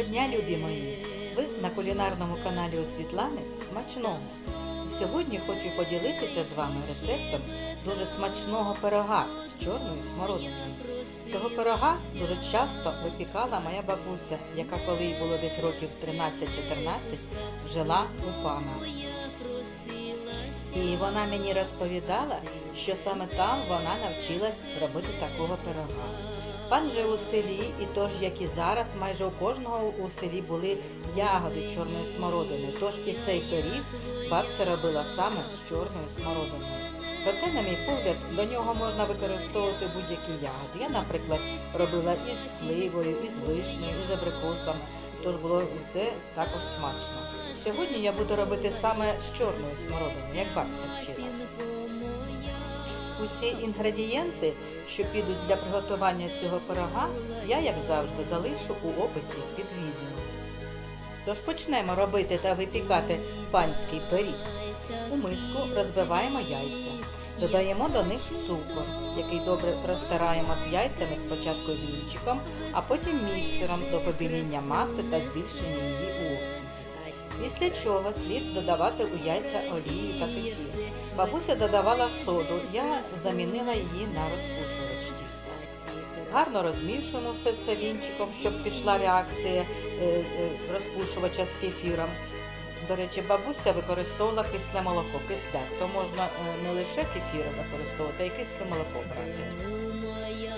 Доброго дня, любі мої! Ви на кулінарному каналі у Світлани Смачного. Сьогодні хочу поділитися з вами рецептом дуже смачного пирога з чорною смородиною. Цього пирога дуже часто випікала моя бабуся, яка коли їй було десь років 13-14, жила у пана. Вона мені розповідала, що саме там вона навчилась робити такого пирога. Пан жив у селі, і тож, як і зараз, майже у кожного у селі були ягоди чорної смородини. Тож і цей пиріг бабця робила саме з чорною смородиною. Проте, на мій погляд, до нього можна використовувати будь-які ягоди. Я, наприклад, робила із сливою, із вишнею, із абрикосами. Тож було все також смачно. Сьогодні я буду робити саме з чорною смородиною, як бабця вчила. Усі інгредієнти, що підуть для приготування цього пирога, я, як завжди, залишу у описі під відео. Тож почнемо робити та випікати панський пиріг. У миску розбиваємо яйця. Додаємо до них цукор, який добре розтираємо з яйцями спочатку вінчиком, а потім міксером до побіління маси та збільшення її обсязі. Після чого слід додавати у яйця олію та кефір. Бабуся додавала соду, я замінила її на розпушувач тіста. Гарно розмішуємо все це вінчиком, щоб пішла реакція е, е, розпушувача з кефіром. До речі, бабуся використовувала кисле молоко, кисляк, то можна е, не лише кефір використовувати, а й кисле молоко брати.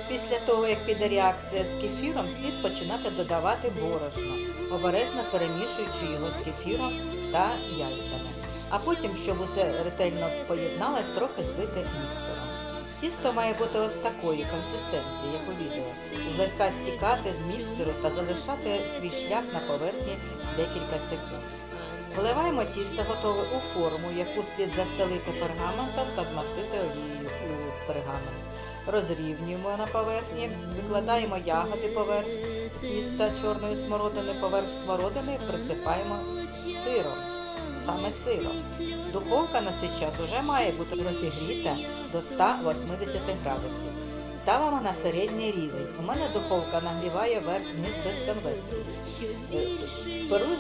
Після того, як піде реакція з кефіром, слід починати додавати борошно, обережно перемішуючи його з кефіром та яйцями. А потім, щоб усе ретельно поєдналось, трохи збити міксером. Тісто має бути ось такої консистенції, як у відео, злегка стікати з міксеру та залишати свій шлях на поверхні декілька секунд. Вливаємо тісто готове у форму, яку слід застелити пергаментом та змастити олією у пергамент. Розрівнюємо на поверхні, викладаємо ягоди поверх тіста чорної смородини, поверх смородини присипаємо сиром, саме сиром. Духовка на цей час вже має бути розігріта до 180 градусів. Ставимо на середній рівень. У мене духовка нагріває верх-низ без конвекції.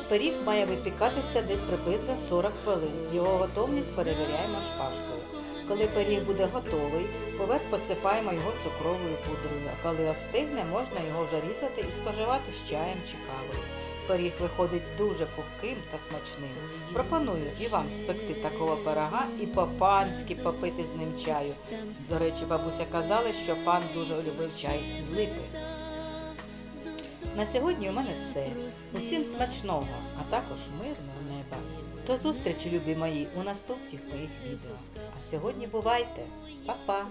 Пиріг має випікатися десь приблизно 40 хвилин. Його готовність перевіряємо шпажкою. Коли пиріг буде готовий, поверх посипаємо його цукровою пудрою. А коли остигне, можна його вже різати і споживати з чаєм чи кавою. Пиріг виходить дуже пухким та смачним. Пропоную і вам спекти такого пирога і по-панськи попити з ним чаю. До речі, бабуся казала, що пан дуже любив чай з липи. На сьогодні у мене все. Усім смачного, а також мирного неба. До зустрічі, любі мої, у наступних моїх відео. А сьогодні бувайте. Па-па!